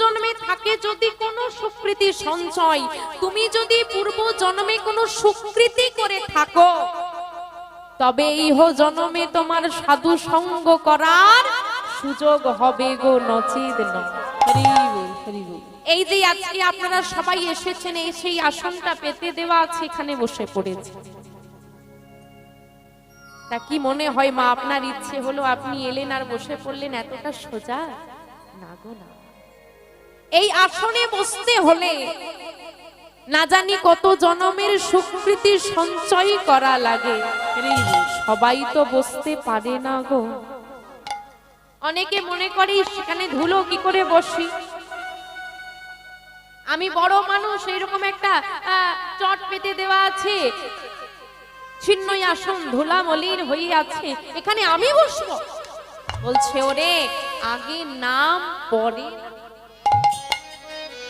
জন্মে থাকে যদি কোনো সুকৃতি সঞ্চয় তুমি যদি পূর্ব জন্মে কোনো সুকৃতি করে থাকো তবে ইহ জন্মে তোমার সাধু সঙ্গ করার সুযোগ হবে গো নচিদ। এই যে আজকে আপনারা সবাই এসেছেন এই সেই আসনটা পেতে দেওয়া আছে এখানে বসে পড়েছে। তা কি মনে হয় মা আপনার ইচ্ছে হলো আপনি এলেন আর বসে পড়লেন এতটা সোজা? না গো না। এই আসনে বসতে হলে না জানি কত জনমের সুকৃতি সঞ্চয় করা লাগে। সবাই তো বসতে পারে না গো। অনেকে মনে করি, সেখানে ধুলো কি করে বসি? আমি বড় মানুষ এরকম একটা চট পেতে দেওয়া আছে। ছিন্নই আসন ধুলা মলিন হয়ে আছে এখানে আমি বসবো? বলছে, ওরে, আগে নাম পরে